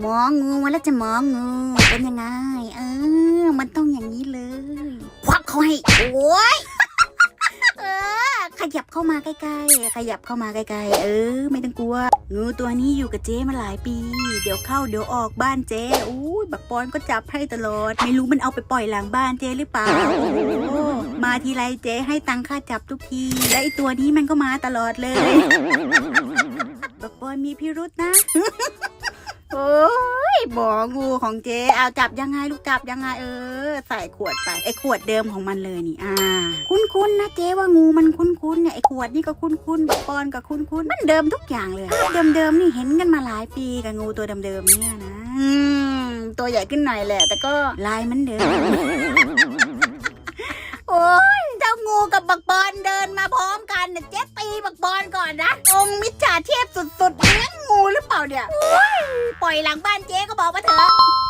หมองูมาแล้วจะหมองูเป็นยังไง เออ มันต้องอย่างนี้เลยควักเขาให้โอ้ยเออ ขยับเข้ามาใกล้ๆขยับเข้ามาใกล้ๆเออ ไม่ต้องกลัว งูตัวนี้อยู่กับเจ๊มาหลายปี เดี๋ยวเข้าเดี๋ยวออกบ้านเจ๊อู้ยบักปอนก็จับให้ตลอด ไม่รู้มันเอาไปปล่อยหลังบ้านเจ๊หรือเปล่าโอ้มาทีไรเจ๊ให้ตังค่าจับทุกที และไอตัวนี้มันก็มาตลอดเลยบักปอนมีพิรุษนะ บองูของเจ๊เอาจับยังไงลูกจับยังไงเออ ใส่ขวดไปไอขวดเดิมของมันเลยนี่อ่า คุ้นๆนะเจ๊ว่างูมันคุ้นๆเนี่ยไอขวดนี่ก็คุ้นๆบักปอนก็คุ้นๆมันเดิมทุกอย่างเลยเดิมๆนี่เห็นกันมาหลายปีกับงูตัวเดิมๆเนี่ยนะตัวใหญ่ขึ้นหน่อยแหละ แต่ก็ลายมันเดิมโอ้ยเจ้างูกับบักบอลเดินมาพร้อมกันเนี่ยเจ๊ตีบักบอลก่อนนะองค์มิจฉาเทพสุดๆเลี้ยงงูหรือเปล่าเนี่ยโอ้ย ปล่อยหลังบ้านเจ๊ก็บอกมาเถอะ